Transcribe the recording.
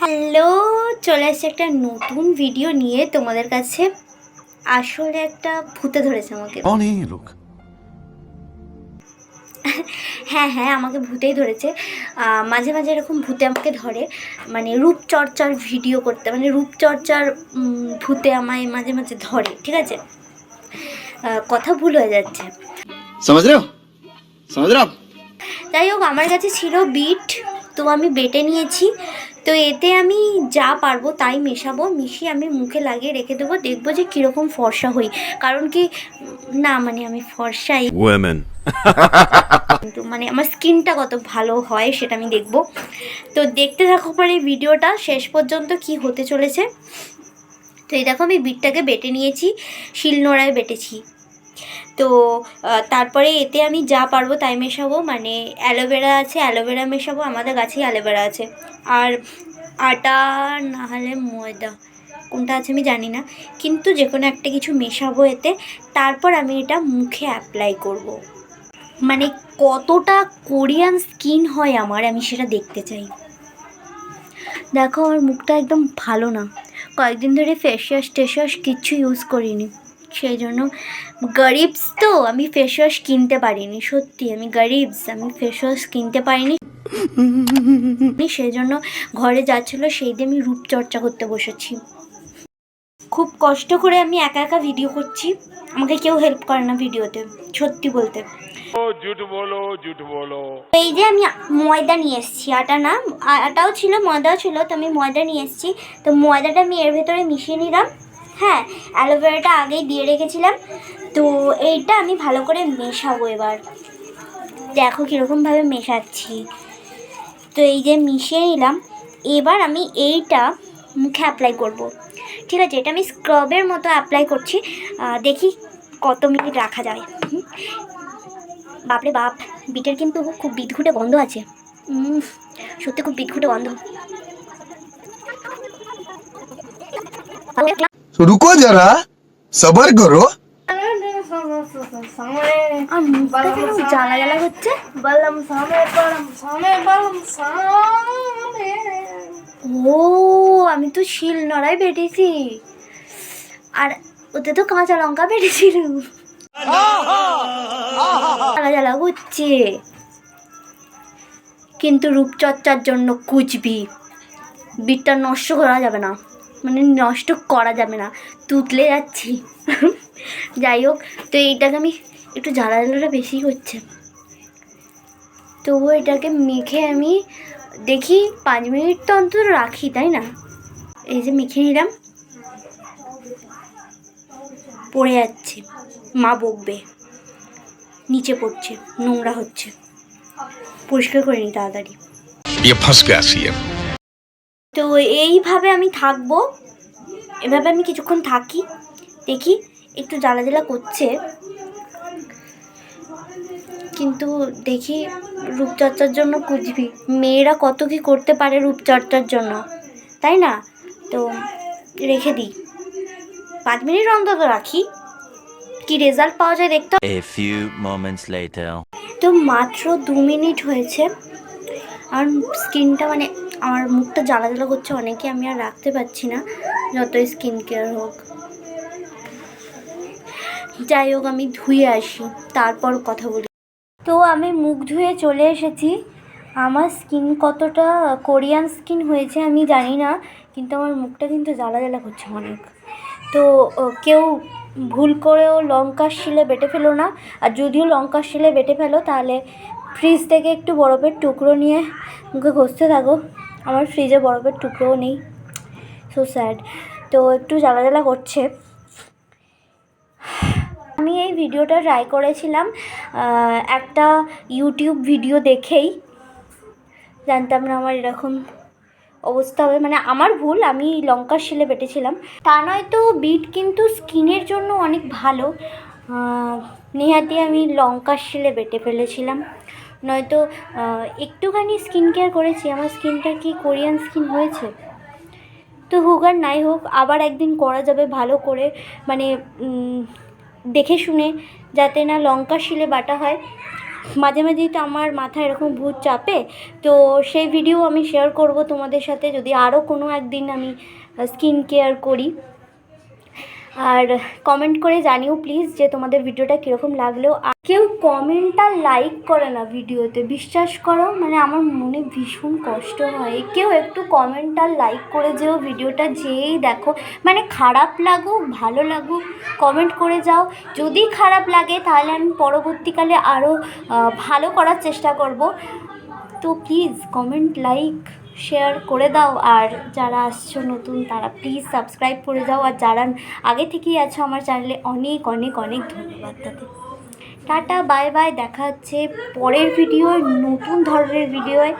Hello চলে এসছে একটা নতুন ভিডিও নিয়ে তোমাদের কাছে। আসলে একটা ভূতে ধরেছে আমাকে। হ্যাঁ হ্যাঁ আমাকে ভূতেই ধরেছে। মাঝে মাঝে এরকম ভূতে আমাকে ধরে। মানে রূপচর্চার ভিডিও করতে মানে রূপচর্চার ভূতে আমায় মাঝে মাঝে ধরে ঠিক আছে? কথা ভুল হয়ে যাচ্ছে। যাই হোক আমার কাছে ছিল বিট তো আমি বেটে নিয়েছি। তো এতে আমি যা পারব তাই মেশাবো মিশিয়ে আমি মুখে লাগিয়ে রেখে দেবো দেখব যে কীরকম ফর্সা হই। কারণ কি না মানে আমি ফর্সাই। কিন্তু মানে আমার স্কিনটা কত ভালো হয় সেটা আমি দেখব। তো দেখতে থাকো পরে এই ভিডিওটা শেষ পর্যন্ত কি হতে চলেছে। তো এই দেখো আমি বিটটাকে বেটে নিয়েছি শিলনোড়ায় বেটেছি। তো তারপরে এতে আমি যা পারব তাই মেশাবো। মানে অ্যালোভেরা আছে, অ্যালোভেরা মেশাবো, আমাদের গাছেই অ্যালোভেরা আছে। আর আটা না হলে ময়দা, কোনটা আছে আমি জানি না। কিন্তু যে কোনো একটা কিছু মেশাবো এতে, তারপর আমি এটা মুখে অ্যাপ্লাই করব। মানে কতটা কোরিয়ান স্কিন হয় আমার, আমি সেটা দেখতে চাই। দেখো, আমার মুখটা একদম ভালো না। কয়েকদিন ধরে ফেস ওয়াশ টেস ওয়াশ কিচ্ছু ইউজ করিনি। সেই জন্য গরিবস তো আমি ফেস ওয়াশ কিনতে পারিনি সত্যি আমি গরিবস আমি ফেস ওয়াশ কিনতে পারিনি। সেই জন্য ঘরে যাচ্ছিল সেই দিয়ে আমি রূপচর্চা করতে বসেছি। খুব কষ্ট করে আমি একা একা ভিডিও করছি আমাকে কেউ হেল্প করে না ভিডিওতে সত্যি বলতে। এই যে আমি ময়দা নিয়ে এসেছি আটা না আটাও ছিল ময়দাও ছিল তো আমি ময়দা নিয়ে এসেছি তো ময়দাটা আমি এর ভেতরে মিশিয়ে নিলাম। হ্যাঁ অ্যালোভেরাটা আগেই দিয়ে রেখেছিলাম। তো এইটা আমি ভালো করে মেশাবো এবার। দেখো কীরকমভাবে মেশাচ্ছি। তো এই যে মিশিয়ে নিলাম। এবার আমি এইটা মুখে অ্যাপ্লাই করব। ঠিক আছে, এটা আমি স্ক্রাবের মতো অ্যাপ্লাই করছি। দেখি কত মিনিট রাখা যায়। বাপরে বাপ, বিটের কিন্তু খুব বিদঘুটে গন্ধ আছে। সত্যি খুব বিদঘুটে গন্ধ। রুকো যারা সবার করো ও, আমি তো শিল নড়াই বেটেছি আর ওতে তো কাঁচা লঙ্কা বেটেছিল জ্বালা জ্বালা করছে কিন্তু রূপচর্চার জন্য কুচবি। বিটটা নষ্ট করা যাবে না। মানে নষ্ট করা যাবে না। তুতলে যাচ্ছি। যাই হোক, তো এইটাকে আমি একটু জ্বালা জ্বালাটা বেশি করছে তবুও এটাকে মেখে আমি দেখি পাঁচ মিনিট তো অন্তত রাখি, তাই না? এই যে মেখে নিলাম। পড়ে যাচ্ছে। মা বকবে। নিচে পড়ছে, নোংরা হচ্ছে। পরিষ্কার করে নি তাড়াতাড়ি। তো এইভাবে আমি থাকব। এভাবে আমি কিছুক্ষণ থাকি দেখি একটু জ্বালা জ্বালা করছে। কিন্তু দেখি রূপচর্চার জন্য কুচবি মেয়েরা কত কি করতে পারে রূপচর্চার জন্য তাই না? তো রেখে দিই। পাঁচ মিনিট অন্তত রাখি। কি রেজাল্ট পাওয়া যায় দেখতে. তো মাত্র দু মিনিট হয়েছে। আর স্কিনটা মানে আমার মুখটা জ্বালা জ্বালা করছে, অনেকে আমি আর রাখতে পারছি না, যতই স্কিন কেয়ার হোক। যাই হোক, আমি ধুয়ে আসি, তারপর কথা বলি। তো আমি মুখ ধুয়ে চলে এসেছি। আমার স্কিন কতটা কোরিয়ান স্কিন হয়েছে আমি জানি না, কিন্তু আমার মুখটা কিন্তু জ্বালা জ্বালা করছে অনেক। তো কেউ ভুল করেও লঙ্কার শিলে বেটে ফেলো না, আর যদিও লঙ্কার শিলে বেটে ফেলো, তাহলে ফ্রিজ থেকে একটু বরফের টুকরো নিয়ে মুখে ঘষতে থাকো। আমার ফ্রিজে বরফের টুকরোও নেই। সো স্যাড তো একটু জ্বালা জ্বালা করছে। আমি এই ভিডিওটা ট্রাই করেছিলাম একটা ইউটিউব ভিডিও দেখেই। জানতাম না আমার এরকম অবস্থা হবে। মানে আমার ভুল, আমি লঙ্কার শিলে বেটেছিলাম। তা নয় তো বিট কিন্তু স্কিনের জন্য অনেক ভালো। নেহাতি আমি লঙ্কার শিলে বেটে ফেলেছিলাম। নয়তো একটুখানি স্কিন কেয়ার করেছি। আমার স্কিনটা কি কোরিয়ান স্কিন হয়েছে? তো হোক আর নাই হোক, আবার একদিন করা যাবে ভালো করে। মানে দেখে শুনে, যাতে না লঙ্কা শিলে বাটা হয়। মাঝে মাঝেই তো আমার মাথায় এরকম ভূত চাপে। তো সেই ভিডিও আমি শেয়ার করব তোমাদের সাথে, যদি আরও কোনো একদিন আমি স্কিন কেয়ার করি। আর কমেন্ট করে জানিও প্লিজ যে তোমাদের ভিডিওটা কীরকম লাগল। কেউ কমেন্ট আর লাইক করে না ভিডিওতে বিশ্বাস করো? মানে আমার মনে ভীষণ কষ্ট হয়। কেউ একটু কমেন্ট আর লাইক করে যেও ভিডিওটা যেই দেখো। মানে খারাপ লাগুক, ভালো লাগুক কমেন্ট করে যাও। যদি খারাপ লাগে, তাহলে আমি পরবর্তীকালে আরও ভালো করার চেষ্টা করব। তো প্লিজ কমেন্ট লাইক শেয়ার করে দাও। আর যারা আসছো নতুন, তারা প্লিজ সাবস্ক্রাইব করে যাও। আর যারা আগে থেকেই আছো, আমার চ্যানেলে অনেক অনেক অনেক ধন্যবাদ তাদের। টাটা বাই বাই দেখা হচ্ছে পরের ভিডিও নতুন ধরনের ভিডিওয়।